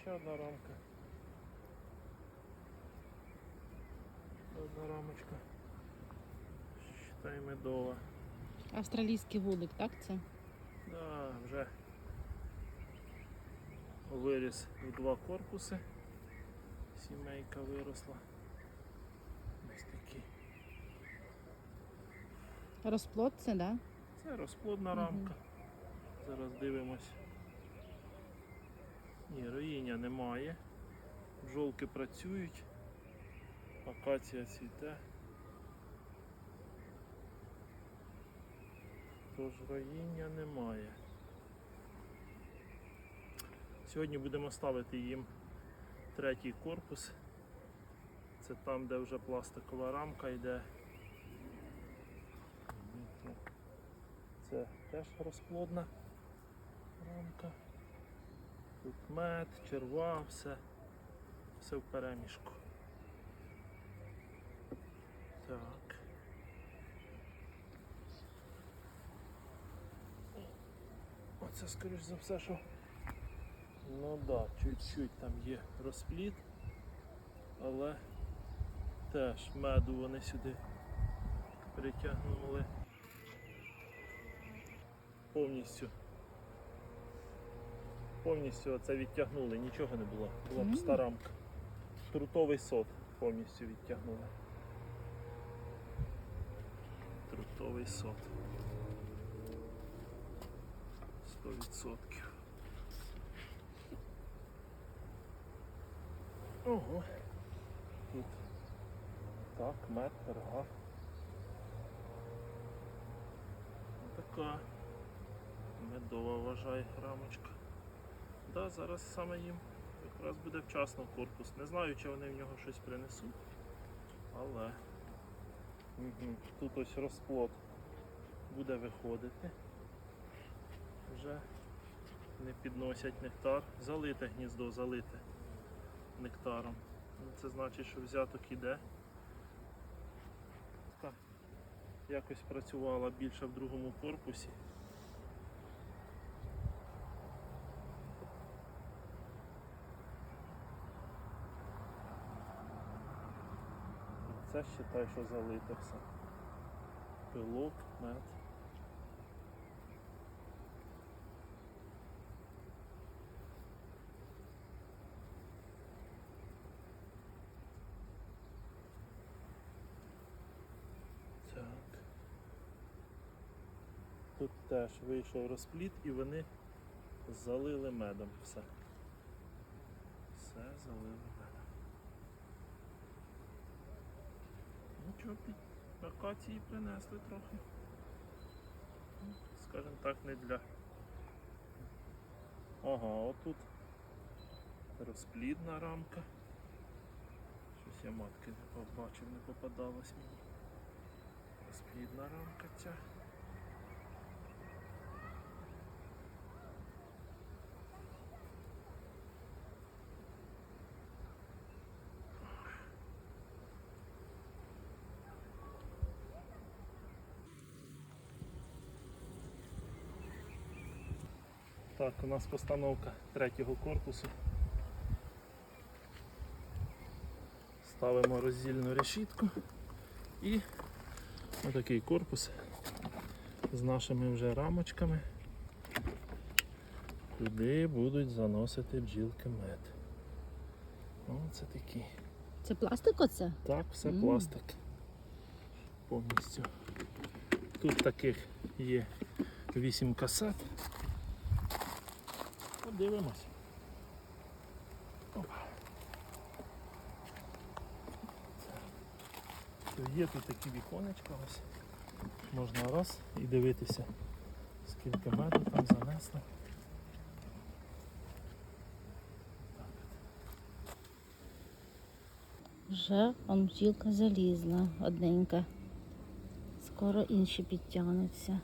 ще одна рамка. Одна рамочка. Считай медова. Австралійський вулик, так це? Да, вже виріс в два корпуси. Сімейка виросла. Ось такі. Розплод це, да? Це розплодна рамка. Зараз дивимось. Ні, роїння немає. Бджолки працюють. Акація цвіте. Тож роїння немає. Сьогодні будемо ставити їм третій корпус. Це там, де вже пластикова рамка йде. Це теж розплодна рамка. Тут мед, черва, все, все в перемішку. Так. Оце скоріш за все, що. Ну да, чуть-чуть там є розплід, але теж меду вони сюди притягнули повністю. Повністю оце відтягнули, нічого не було. Була пуста рамка. Трутовий сот повністю відтягнули. Трутовий сот. 100%. Ого. Тут. Так, мед, перга. Така медова вважає рамочка. Да, зараз саме їм якраз буде вчасно корпус. Не знаю, чи вони в нього щось принесуть. Але тут ось розплод буде виходити. Вже не підносять нектар. Залите гніздо, залите нектаром. Ну, Це значить, що взяток іде. Так, якось працювала більше в другому корпусі. Це считай, що залите все. Пилок, мед. Так. Тут теж вийшов розпліт і вони залили медом все. Все залили медом. Нічого, акації принесли трохи. Скажімо так, не для. Ага, отут розплідна рамка. Щось я матки не побачив, не попадалось мені. Розплідна рамка ця. Так, у нас постановка третього корпусу. Ставимо роздільну решітку і отакий корпус з нашими вже рамочками. Куди будуть заносити бджілки мед. Оце такі. Це пластик оце? Так, все Мгм. пластик. Повністю. Тут таких є 8 касет. Подивимось. Опа. Є тут такі віконечка ось. Можна раз і дивитися, скільки меду там занесли. Вже он бджілка залізла одненька. Скоро інші підтягнуться.